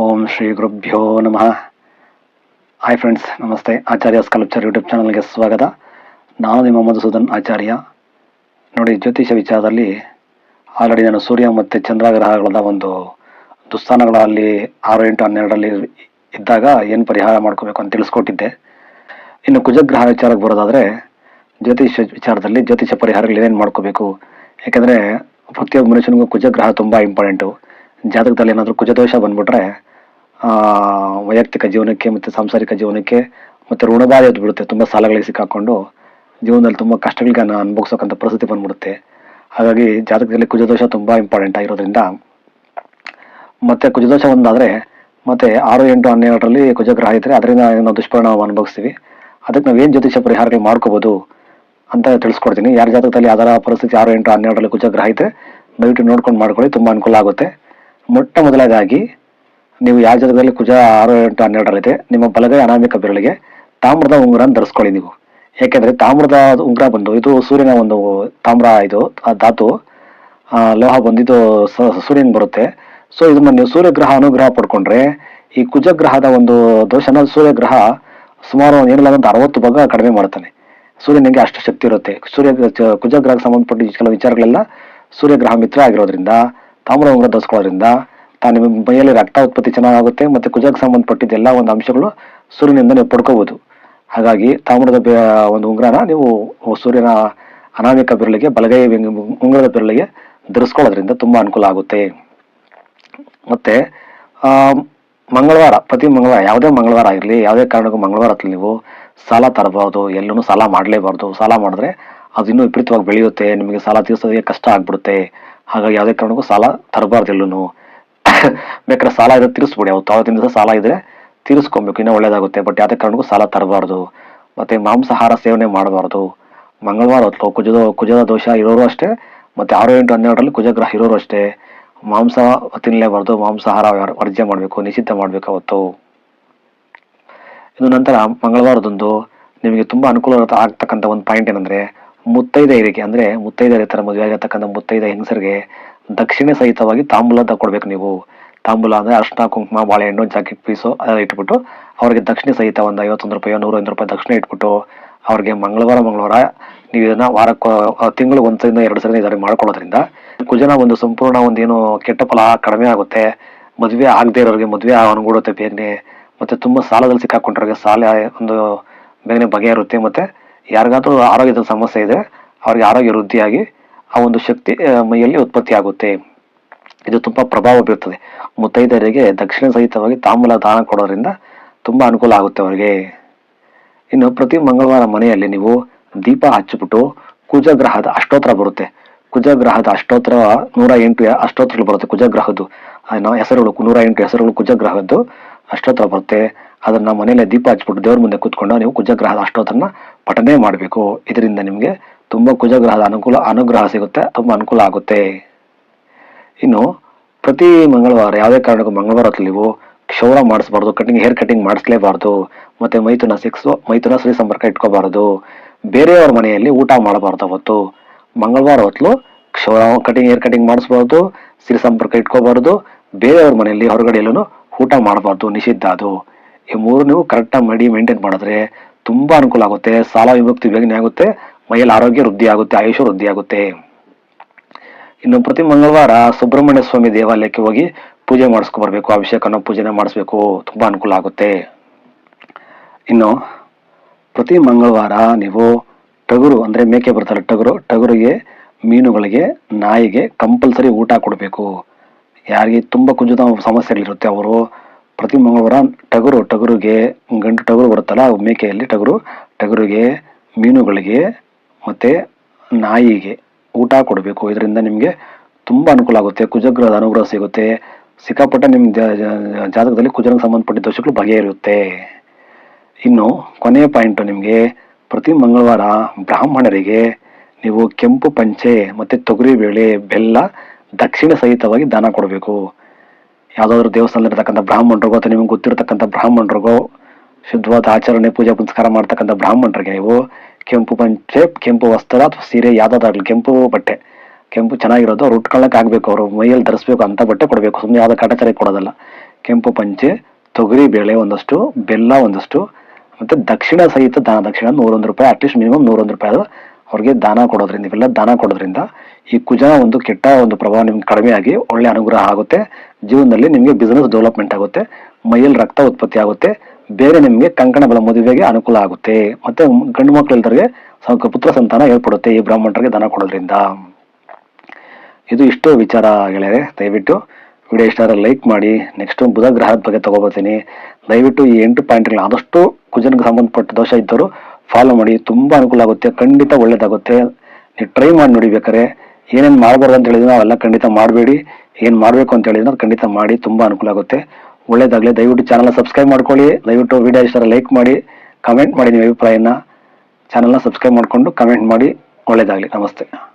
ಓಂ ಶ್ರೀ ಗುರುಭ್ಯೋ ನಮಃ. Hi friends, ನಮಸ್ತೆ. ಆಚಾರ್ಯ ಸ್ಕಲ್ಪ್ಚರ್ ಯೂಟ್ಯೂಬ್ ಚಾನಲ್ಗೆ ಸ್ವಾಗತ. ನಾನು ನಿಮ್ಮ ಮಧುಸೂದನ್ ಆಚಾರ್ಯ. ನೋಡಿ ಜ್ಯೋತಿಷ ವಿಚಾರದಲ್ಲಿ ಆಲ್ರೆಡಿ ನಾನು ಸೂರ್ಯ ಮತ್ತು ಚಂದ್ರ ಗ್ರಹಗಳದ ಒಂದು ದುಸ್ಥಾನಗಳಲ್ಲಿ ಆರು ಎಂಟು ಹನ್ನೆರಡರಲ್ಲಿ ಇದ್ದಾಗ ಏನು ಪರಿಹಾರ ಮಾಡ್ಕೋಬೇಕು ಅಂತ ತಿಳಿಸ್ಕೊಟ್ಟಿದ್ದೆ. ಇನ್ನು ಕುಜಗ್ರಹ ವಿಚಾರಕ್ಕೆ ಬರೋದಾದರೆ ಜ್ಯೋತಿಷ ವಿಚಾರದಲ್ಲಿ ಜ್ಯೋತಿಷ ಪರಿಹಾರಗಳು ಏನೇನು ಮಾಡ್ಕೋಬೇಕು? ಯಾಕೆಂದರೆ ಪ್ರತಿಯೊಬ್ಬ ಮನುಷ್ಯನಿಗೂ ಕುಜಗ್ರಹ ತುಂಬ ಇಂಪಾರ್ಟೆಂಟು ಜಾತಕದಲ್ಲಿ ಏನಾದರೂ ಕುಜದೋಷ ಬಂದ್ಬಿಟ್ರೆ ವೈಯಕ್ತಿಕ ಜೀವನಕ್ಕೆ ಮತ್ತು ಸಾಂಸಾರಿಕ ಜೀವನಕ್ಕೆ ಮತ್ತು ಋಣಬಾಧೆ ಬಿಡುತ್ತೆ ತುಂಬ ಸಾಲಗಳಿಗೆ ಸಿಕ್ಕಾಕೊಂಡು ಜೀವನದಲ್ಲಿ ತುಂಬ ಕಷ್ಟಗಳಿಗೆ ಅನುಭವಿಸೋಕ್ಕಂಥ ಪರಿಸ್ಥಿತಿ ಬಂದ್ಬಿಡುತ್ತೆ. ಹಾಗಾಗಿ ಜಾತಕದಲ್ಲಿ ಕುಜದೋಷ ತುಂಬ ಇಂಪಾರ್ಟೆಂಟ್ ಆಗಿರೋದ್ರಿಂದ ಮತ್ತು ಕುಜದೋಷ ಒಂದಾದರೆ ಮತ್ತು ಆರು, ಎಂಟು, ಹನ್ನೆರಡರಲ್ಲಿ ಕುಜಗ್ರಹ ಇದ್ದರೆ ಅದರಿಂದ ನಾವು ದುಷ್ಪರಿಣಾಮ ಅನುಭವಿಸ್ತೀವಿ. ಅದಕ್ಕೆ ನಾವು ಏನು ಜ್ಯೋತಿಷ ಪರಿಹಾರಗಳು ಮಾಡ್ಕೋಬೋದು ಅಂತ ತಿಳಿಸ್ಕೊಡ್ತೀನಿ. ಯಾರ ಜಾತಕದಲ್ಲಿ ಅದರ ಪರಿಸ್ಥಿತಿ ಆರು, ಎಂಟು, ಹನ್ನೆರಡರಲ್ಲಿ ಕುಜಗ್ರಹ ಇದ್ದರೆ ದಯವಿಟ್ಟು ನೋಡ್ಕೊಂಡು ಮಾಡ್ಕೊಳ್ಳಿ, ತುಂಬ ಅನುಕೂಲ ಆಗುತ್ತೆ. ಮೊಟ್ಟ ಮೊದಲಾಗಿ ನೀವು ಯಾವ ಜಾಗದಲ್ಲಿ ಕುಜ ಆರು, ಎಂಟು ಹನ್ನೆರಡರಲ್ಲಿದೆ ನಿಮ್ಮ ಬಲಗೈ ಅನಾಮಿಕ ಬೆರಳಿಗೆ ತಾಮ್ರದ ಉಂಗುರನ ಧರಿಸ್ಕೊಳ್ಳಿ ನೀವು. ಏಕೆಂದರೆ ತಾಮ್ರದ ಉಂಗುರ ಬಂದು, ಇದು ಸೂರ್ಯನ ಒಂದು ತಾಮ್ರ ಇದು ಧಾತು ಲೋಹ ಬಂದಿದ್ದು ಸೂರ್ಯನ ಬರುತ್ತೆ. ಸೊ ಇದನ್ನು ನೀವು ಸೂರ್ಯಗ್ರಹ, ಅನುಗ್ರಹ ಪಡ್ಕೊಂಡ್ರೆ, ಈ ಕುಜಗ್ರಹದ ಒಂದು ದೋಷನ ಸೂರ್ಯಗ್ರಹ ಸುಮಾರು ಏನಿಲ್ಲ ಒಂದು ಅರವತ್ತು ಭಾಗ ಕಡಿಮೆ ಮಾಡ್ತಾನೆ. ಸೂರ್ಯನಿಗೆ ಅಷ್ಟು ಶಕ್ತಿ ಇರುತ್ತೆ. ಸೂರ್ಯ, ಕುಜಗ್ರಹಕ್ಕೆ ಸಂಬಂಧಪಟ್ಟ ಕೆಲವು ವಿಚಾರಗಳೆಲ್ಲ ಸೂರ್ಯಗ್ರಹ ಮಿತ್ರ ಆಗಿರೋದ್ರಿಂದ ತಾಮ್ರ ಉಂಗುರ ಧರಿಸ್ಕೊಳ್ಳೋದ್ರಿಂದ ತಾನು ನಿಮ್ಮ ಮೈಯಲ್ಲಿ ರಕ್ತ ಉತ್ಪತ್ತಿ ಚೆನ್ನಾಗುತ್ತೆ ಮತ್ತೆ ಕುಜಕ್ಕೆ ಸಂಬಂಧಪಟ್ಟಿದ್ದ ಎಲ್ಲ ಒಂದು ಅಂಶಗಳು ಸೂರ್ಯನಿಂದ ನೀವು ಪಡ್ಕೋಬೋದು. ಹಾಗಾಗಿ ತಾಮ್ರದ ಬೆ- ಒಂದು ಉಂಗುರನ ನೀವು ಸೂರ್ಯನ ಅನಾಮಿಕ ಬೆರಳಿಗೆ, ಬಲಗೈ ಉಂಗುರದ ಬೆರಳಿಗೆ ಧರಿಸ್ಕೊಳ್ಳೋದ್ರಿಂದ ತುಂಬಾ ಅನುಕೂಲ ಆಗುತ್ತೆ. ಮತ್ತೆ ಮಂಗಳವಾರ, ಪ್ರತಿ ಮಂಗಳವಾರ, ಯಾವುದೇ ಮಂಗಳವಾರ ಆಗಿರಲಿ ಯಾವುದೇ ಕಾರಣಕ್ಕೂ ಮಂಗಳವಾರ ನೀವು ಸಾಲ ತರಬಾರ್ದು ಎಲ್ಲೂ ಸಾಲ ಮಾಡಲೇಬಾರ್ದು. ಸಾಲ ಮಾಡಿದ್ರೆ ಅದು ಇನ್ನೂ ವಿಪರೀತವಾಗಿ ಬೆಳೆಯುತ್ತೆ, ನಿಮಗೆ ಸಾಲ ತೀರಿಸೋದಕ್ಕೆ ಕಷ್ಟ ಆಗ್ಬಿಡುತ್ತೆ. ಹಾಗಾಗಿ ಯಾವುದೇ ಕಾರಣಕ್ಕೂ ಸಾಲ ತರಬಾರ್ದು ಎಲ್ಲೂ ಬೇಕಾದ್ರೆ ಸಾಲ ಇದ್ರೆ ತೀರಿಸ್ಬಿಡಿ. ಅವತ್ತು ಅವತ್ತಿನ ದಿವಸ ಸಾಲ ಇದ್ರೆ ತೀರಿಸ್ಕೊಬೇಕು. ಇನ್ನೂ ಒಳ್ಳೇದಾಗುತ್ತೆ. ಬಟ್ ಯಾವುದೇ ಕಾರಣಕ್ಕೂ ಸಾಲ ತರಬಾರ್ದು. ಮತ್ತೆ ಮಾಂಸಾಹಾರ ಸೇವನೆ ಮಾಡಬಾರ್ದು. ಮಂಗಳವಾರ ಹೊತ್ತು ಕುಜದ ಕುಜದ ದೋಷ ಇರೋರು ಅಷ್ಟೇ. ಮತ್ತೆ ಆರು ಎಂಟು ಹನ್ನೆರಡರಲ್ಲಿ ಕುಜಗ್ರಹ ಇರೋರು ಅಷ್ಟೇ. ಮಾಂಸ ತಿನ್ನಲೇಬಾರ್ದು ಮಾಂಸಾಹಾರ ವರ್- ವರ್ಜ್ಯ ಮಾಡಬೇಕು. ನಿಷಿದ್ಧ ಮಾಡಬೇಕು ಅವತ್ತು. ಇನ್ನು ನಂತರ ಮಂಗಳವಾರದಂದು ನಿಮಗೆ ತುಂಬಾ ಅನುಕೂಲ ಆಗ್ತಕ್ಕಂಥ ಒಂದು ಪಾಯಿಂಟ್ ಏನಂದ್ರೆ ಮುತ್ತೈದೆಯರಿಗೆ ಅಂದ್ರೆ ಮುತ್ತೈದೆಯರ ತರ ಮದುವೆ ಆಗಿರ್ತಕ್ಕಂಥ ಮುತ್ತೈದ ಹೆಂಗಸರಿಗೆ ದಕ್ಷಿಣೆ ಸಹಿತವಾಗಿ ತಾಂಬೂಲ ಅಂತ ಕೊಡ್ಬೇಕು ನೀವು. ತಾಂಬೂಲ ಅಂದ್ರೆ ಅರ್ಶಿನ ಕುಂಕುಮ, ಬಾಳೆಹಣ್ಣು ಜಾಕೆಟ್ ಪೀಸು ಅದೆಲ್ಲ ಇಟ್ಬಿಟ್ಟು ಅವ್ರಿಗೆ ದಕ್ಷಿಣೆ ಸಹಿತ ಒಂದು ಐವತ್ತೊಂದು ರೂಪಾಯಿ, ನೂರೈವತ್ತು ರೂಪಾಯಿ ದಕ್ಷಿಣೆ ಇಟ್ಬಿಟ್ಟು ಅವ್ರಿಗೆ ಮಂಗಳವಾರ ಮಂಗಳವಾರ ನೀವು ಇದನ್ನ ವಾರಕ್ಕೆ ತಿಂಗಳು ಒಂದ್ಸರಿಂದ ಎರಡು ಸರಿ ಇದಾರೆ ಮಾಡ್ಕೊಳ್ಳೋದ್ರಿಂದ ಕುಜನ ಒಂದು ಸಂಪೂರ್ಣ ಒಂದು ಕೆಟ್ಟ ಫಲ ಕಡಿಮೆ ಆಗುತ್ತೆ. ಮದುವೆ ಆಗದೆ ಇರೋರಿಗೆ ಮದುವೆ ಅನುಗೂಡುತ್ತೆ ಬೇಗನೆ ಮತ್ತೆ ತುಂಬಾ ಸಾಲದಲ್ಲಿ ಸಿಕ್ಕಾಕೊಂಡ್ರಿಗೆ ಸಾಲ ಒಂದು ಬೇಗನೆ ಬಗೆಹರುತ್ತೆ ಮತ್ತೆ ಯಾರಿಗಾದ್ರೂ ಆರೋಗ್ಯದ ಸಮಸ್ಯೆ ಇದೆ ಅವ್ರಿಗೆ ಆರೋಗ್ಯ ವೃದ್ಧಿಯಾಗಿ ಆ ಒಂದು ಶಕ್ತಿ ಮೈಯಲ್ಲಿ ಉತ್ಪತ್ತಿ ಆಗುತ್ತೆ. ಇದು ತುಂಬಾ ಪ್ರಭಾವ ಬೀರ್ತದೆ. ಮುತ್ತೈದರಿಗೆ ದಕ್ಷಿಣ ಸಹಿತವಾಗಿ ತಾಂಬೂಲ ದಾನ ಕೊಡೋದ್ರಿಂದ ತುಂಬಾ ಅನುಕೂಲ ಆಗುತ್ತೆ ಅವರಿಗೆ. ಇನ್ನು ಪ್ರತಿ ಮಂಗಳವಾರ ಮನೆಯಲ್ಲಿ ನೀವು ದೀಪ ಹಚ್ಚಿಬಿಟ್ಟು ಕುಜಗ್ರಹದ ಅಷ್ಟೋತ್ರ ಬರುತ್ತೆ. ಕುಜಗ್ರಹದ ಅಷ್ಟೋತ್ರ ನೂರ ಎಂಟು ಅಷ್ಟೋತ್ರಗಳು ಬರುತ್ತೆ ಕುಜಗ್ರಹದ್ದು. ನಾವು ಹೆಸರುಗಳು ನೂರ ಎಂಟು ಹೆಸರುಗಳು ಕುಜಗ್ರಹದ್ದು ಅಷ್ಟೋತ್ರ ಬರುತ್ತೆ. ಅದನ್ನ ಮನೆಯಲ್ಲೇ ದೀಪ ಹಚ್ಚಿಬಿಟ್ಟು ದೇವ್ರ ಮುಂದೆ ಕೂತ್ಕೊಂಡು ನೀವು ಕುಜಗ್ರಹದ ಅಷ್ಟೋತ್ರನ ಪಠನೆ ಮಾಡಬೇಕು. ಇದರಿಂದ ನಿಮಗೆ ತುಂಬಾ ಕುಜಗ್ರಹದ ಅನುಕೂಲ, ಅನುಗ್ರಹ ಸಿಗುತ್ತೆ, ತುಂಬ ಅನುಕೂಲ ಆಗುತ್ತೆ. ಇನ್ನು ಪ್ರತಿ ಮಂಗಳವಾರ ಯಾವುದೇ ಕಾರಣಕ್ಕೂ ಮಂಗಳವಾರ ನೀವು ಕ್ಷೌರ ಮಾಡಿಸ್ಬಾರ್ದು ಕಟಿಂಗ್ ಹೇರ್ ಕಟಿಂಗ್ ಮಾಡಿಸ್ಲೇಬಾರ್ದು, ಮತ್ತೆ ಮೈಥುನ ಸಿಕ್ಸ್ ಮೈಥುನ ಸ್ತ್ರೀ ಸಂಪರ್ಕ ಇಟ್ಕೋಬಾರ್ದು. ಬೇರೆಯವ್ರ ಮನೆಯಲ್ಲಿ ಊಟ ಮಾಡಬಾರ್ದು ಅವತ್ತು. ಮಂಗಳವಾರ ಹೊತ್ತು ಕ್ಷೌರ ಕಟಿಂಗ್ ಹೇರ್ ಕಟಿಂಗ್ ಮಾಡಿಸ್ಬಾರ್ದು ಸಿರಿ ಸಂಪರ್ಕ ಇಟ್ಕೋಬಾರ್ದು. ಬೇರೆಯವ್ರ ಮನೆಯಲ್ಲಿ ಹೊರಗಡೆ ಎಲ್ಲೂ ಊಟ ಮಾಡಬಾರ್ದು, ನಿಷಿದ್ಧ ಅದು. ಈ ಮೂರು ನೀವು ಕರೆಕ್ಟಾಗಿ ಮಾಡಿ ಮೇಂಟೈನ್ ಮಾಡಿದ್ರೆ ತುಂಬಾ ಅನುಕೂಲ ಆಗುತ್ತೆ. ಸಾಲ ವಿಭಕ್ತಿ ಬೇಗನೆ ಆಗುತ್ತೆ. ಮೈಯಲ್ಲಿ ಆರೋಗ್ಯ ವೃದ್ಧಿ ಆಗುತ್ತೆ. ಆಯುಷ ವೃದ್ಧಿ ಆಗುತ್ತೆ. ಇನ್ನು ಪ್ರತಿ ಮಂಗಳವಾರ ಸುಬ್ರಹ್ಮಣ್ಯ ಸ್ವಾಮಿ ದೇವಾಲಯಕ್ಕೆ ಹೋಗಿ ಪೂಜೆ ಮಾಡಿಸ್ಕೊ ಬರ್ಬೇಕು. ಅಭಿಷೇಕನ ಪೂಜೆನ ಮಾಡಿಸ್ಬೇಕು. ತುಂಬಾ ಅನುಕೂಲ ಆಗುತ್ತೆ. ಇನ್ನು ಪ್ರತಿ ಮಂಗಳವಾರ ನೀವು ಟಗುರು ಅಂದ್ರೆ ಮೇಕೆ ಬರ್ತಾರೆ ಟಗರು, ಟಗರಿಗೆ, ಮೀನುಗಳಿಗೆ, ನಾಯಿಗೆ ಕಂಪಲ್ಸರಿ ಊಟ ಕೊಡಬೇಕು. ಯಾರಿಗೆ ತುಂಬಾ ಕುಂಜದ ಸಮಸ್ಯೆಗಳಿರುತ್ತೆ ಅವರು ಪ್ರತಿ ಮಂಗಳವಾರ ಟಗರು, ಟಗರುಗೆ ಗಂಡು ಟಗರು ಬರುತ್ತಲ್ಲ ಮೇಕೆಯಲ್ಲಿ ಟಗರು, ಟಗರುಗೆ ಮೀನುಗಳಿಗೆ ಮತ್ತು ನಾಯಿಗೆ ಊಟ ಕೊಡಬೇಕು. ಇದರಿಂದ ನಿಮಗೆ ತುಂಬ ಅನುಕೂಲ ಆಗುತ್ತೆ. ಕುಜಗ್ರಹದ ಅನುಗ್ರಹ ಸಿಗುತ್ತೆ. ಸಿಕ್ಕಾಪಟ್ಟೆ ನಿಮ್ಮ ಜಾತಕದಲ್ಲಿ ಕುಜನ ಸಂಬಂಧಪಟ್ಟ ದೋಷಗಳು ಬಗೆಹರಿಯುತ್ತೆ. ಇನ್ನು ಕೊನೆಯ ಪಾಯಿಂಟ್ ನಿಮಗೆ ಪ್ರತಿ ಮಂಗಳವಾರ ಬ್ರಾಹ್ಮಣರಿಗೆ ನೀವು ಕೆಂಪು ಪಂಚೆ ಮತ್ತು ತೊಗರಿ ಬೇಳೆ, ಬೆಲ್ಲ ದಕ್ಷಿಣ ಸಹಿತವಾಗಿ ದಾನ ಕೊಡಬೇಕು. ಯಾವ್ದಾದ್ರು ದೇವಸ್ಥಾನದಲ್ಲಿರ್ತಕ್ಕಂಥ ಬ್ರಾಹ್ಮಣರಿಗೋ ಅಥವಾ ನಿಮ್ಗೆ ಗೊತ್ತಿರತಕ್ಕಂಥ ಬ್ರಾಹ್ಮಣರಿಗೋ ಶುದ್ಧವಾದ ಆಚರಣೆ, ಪೂಜೆ, ಪುನಸ್ಕಾರ ಮಾಡ್ತಕ್ಕಂಥ ಬ್ರಾಹ್ಮಣರಿಗೆ ಇವು ಕೆಂಪು ಪಂಚೆ, ಕೆಂಪು ವಸ್ತ್ರ ಅಥವಾ ಸೀರೆ ಯಾವುದಾದಾಗಲಿ ಕೆಂಪು ಬಟ್ಟೆ, ಕೆಂಪು ಚೆನ್ನಾಗಿರೋದು ಅವ್ರು ಉಟ್ಕೊಳ್ಳಕ್ ಆಗ್ಬೇಕು, ಅವರು ಮೈಯಲ್ಲಿ ಧರಿಸ್ಬೇಕು ಅಂತ ಬಟ್ಟೆ ಕೊಡಬೇಕು ಸುಮ್ಮನೆ ಯಾವುದೋ ಕಾಟಾಚಾರಕ್ಕೆ ಕೊಡೋದಲ್ಲ. ಕೆಂಪು ಪಂಚೆ, ತೊಗರಿ, ಬೇಳೆ ಒಂದಷ್ಟು, ಬೆಲ್ಲ ಒಂದಷ್ಟು, ಮತ್ತು ದಕ್ಷಿಣ ಸಹಿತ ದಾನ ದಕ್ಷಿಣ ನೂರೊಂದು ರೂಪಾಯಿ ಅಟ್ಲೀಸ್ಟ್ ಮಿನಿಮಮ್ ನೂರೊಂದು ರೂಪಾಯಿ ಆದ್ರೂ ಅವ್ರಿಗೆ ದಾನ ಕೊಡೋದ್ರಿಂದ, ಇವೆಲ್ಲ ದಾನ ಕೊಡೋದ್ರಿಂದ ಈ ಕುಜನ ಒಂದು ಕೆಟ್ಟ ಒಂದು ಪ್ರಭಾವ ನಿಮ್ಗೆ ಕಡಿಮೆ ಆಗಿ ಒಳ್ಳೆ ಅನುಗ್ರಹ ಆಗುತ್ತೆ. ಜೀವನದಲ್ಲಿ ನಿಮಗೆ ಬಿಸ್ನೆಸ್ ಡೆವಲಪ್ಮೆಂಟ್ ಆಗುತ್ತೆ. ಮೈಯಲ್ಲಿ ರಕ್ತ ಉತ್ಪತ್ತಿ ಆಗುತ್ತೆ. ಬೇರೆ ನಿಮಗೆ ಕಂಕಣ ಬಲ ಮದುವೆಗೆ ಅನುಕೂಲ ಆಗುತ್ತೆ. ಮತ್ತೆ ಗಂಡು ಮಕ್ಕಳು ಇಲ್ದವ್ರಿಗೆ ಸ್ವಲ್ಪ ಪುತ್ರ ಸಂತಾನ ಏರ್ಪಡುತ್ತೆ ಈ ಬ್ರಾಹ್ಮಣರಿಗೆ ದಾನ ಕೊಡೋದ್ರಿಂದ. ಇದು ಇಷ್ಟು ವಿಚಾರ ಗೆಳೆಯರೆ. ದಯವಿಟ್ಟು ವಿಡಿಯೋ ಇಷ್ಟ ಲೈಕ್ ಮಾಡಿ. ನೆಕ್ಸ್ಟ್ ಬುಧ ಗ್ರಹದ ಬಗ್ಗೆ ತಗೋಬರ್ತೀನಿ. ದಯವಿಟ್ಟು ಈ ಎಂಟು ಪಾಯಿಂಟ್ಗಳು ಆದಷ್ಟು ಕುಜನ್ಗೆ ಸಂಬಂಧಪಟ್ಟ ದೋಷ ಇದ್ದವರು ಫಾಲೋ ಮಾಡಿ, ತುಂಬಾ ಅನುಕೂಲ ಆಗುತ್ತೆ, ಖಂಡಿತ ಒಳ್ಳೇದಾಗುತ್ತೆ. ನೀವು ಟ್ರೈ ಮಾಡಿ ನೋಡಿ ಬೇಕಾದ್ರೆ, ಏನೇನು ಮಾಡಬಾರ್ದು ಅಂತ ಹೇಳಿದ್ರೆ ಅವೆಲ್ಲ ಖಂಡಿತ ಮಾಡಬೇಡಿ. ಏನು ಮಾಡಬೇಕು ಅಂತ ಹೇಳಿದ್ರೆ ಖಂಡಿತ ಮಾಡಿ, ತುಂಬ ಅನುಕೂಲ ಆಗುತ್ತೆ. ಒಳ್ಳೇದಾಗಲಿ, ದಯವಿಟ್ಟು ಚಾನಲ್ನ ಸಬ್ಸ್ಕ್ರೈಬ್ ಮಾಡ್ಕೊಳ್ಳಿ. ದಯವಿಟ್ಟು ವಿಡಿಯೋ ಇಷ್ಟರ ಲೈಕ್ ಮಾಡಿ ಕಮೆಂಟ್ ಮಾಡಿ ನಿಮ್ಮ ಅಭಿಪ್ರಾಯನ. ಚಾನಲ್ನ ಸಬ್ಸ್ಕ್ರೈಬ್ ಮಾಡಿಕೊಂಡು ಕಮೆಂಟ್ ಮಾಡಿ, ಒಳ್ಳೇದಾಗಲಿ, ನಮಸ್ತೆ.